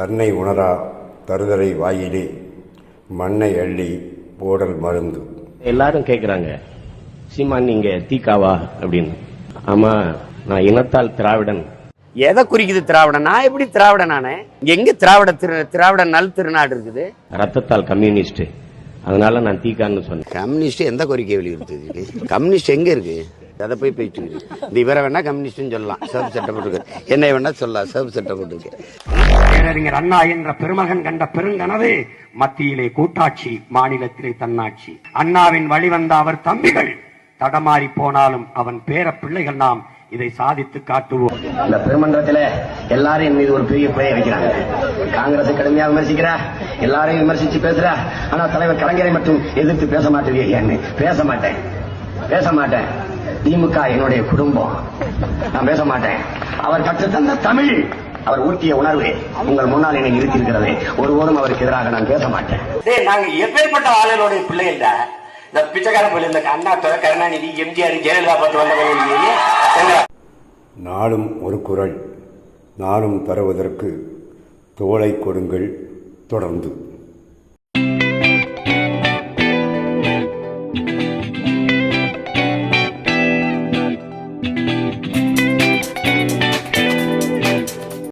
தன்னை உணரா தருதலை வாயிலே மண்ணை அள்ளி போடல் மருந்து எல்லாரும் கேக்குறாங்க சீமான் நீங்க தீக்காவா அப்படின்னு. ஆமா நான் இனத்தால் திராவிடன். எதை குறிக்குது திராவிடம் நான் எப்படி திராவிடன் நானே எங்க திராவிட திரு திராவிட நல் திருநாடு இருக்குது? ரத்தத்தால் கம்யூனிஸ்ட் அதனால நான் தீக்கான்னு சொன்னேன். கம்யூனிஸ்ட் எந்த கோரிக்கை வலியுறுத்துது? கம்யூனிஸ்ட் எங்க இருக்கு? அதை போய் இருக்கு இந்த இவரை வேணா கம்யூனிஸ்ட்னு சொல்லலாம். சிவப்பு சட்டை போட்டுருக்கு. என்னை வேணா சொல்லலாம். சிவப்பு சட்டை போட்டுருக்கு. பேரறிஞர் அண்ணா என்ற பெருமகன் கண்ட பெருங்கனவு மத்தியிலே கூட்டாட்சி மாநிலத்திலே தன்னாட்சி. அண்ணாவின் வழிவந்த அவர் தம்பிகள். தடமாறி போனாலும் அவன் பேர பிள்ளைகள் நாம் இதை சாதித்து காட்டுவோம். இந்த பெருமன்றத்துல எல்லாரும் என் மீது ஒரு பெரிய பிழையை வைக்கிறாங்க. காங்கிரஸ் கடுமையா விமர்சிக்கிறா எல்லாரையும் விமர்சிச்சு பேசுறா ஆனா தலைவர் கலைஞரை மட்டும் எதிர்த்து பேச மாட்டேங்க ஏன்னு பேச மாட்டேன். பேச மாட்டேன். திமுக என்னுடைய குடும்பம். நான் பேச மாட்டேன். அவர் கற்றுத்தந்த தமிழ். அவர் ஊட்டிய உணர்வு உங்கள் முன்னால் என்னை நிறுத்தி இருக்கிறது ஒருபோதும் அவருக்கு எதிராக நான் பேச மாட்டேன். டேய் நாங்க எப்பேற்பட்ட ஆளுகளுடைய பிள்ளைகள்ல இந்த பிச்சைக்கார பிள்ளை இந்த அண்ணா துறை கருணாநிதி எம்ஜிஆர் ஜெயலலிதா பார்த்து வந்தவங்க நாளும் ஒரு குரல். நாளும் தருவதற்கு தோளை கொடுங்கள். தொடர்ந்து.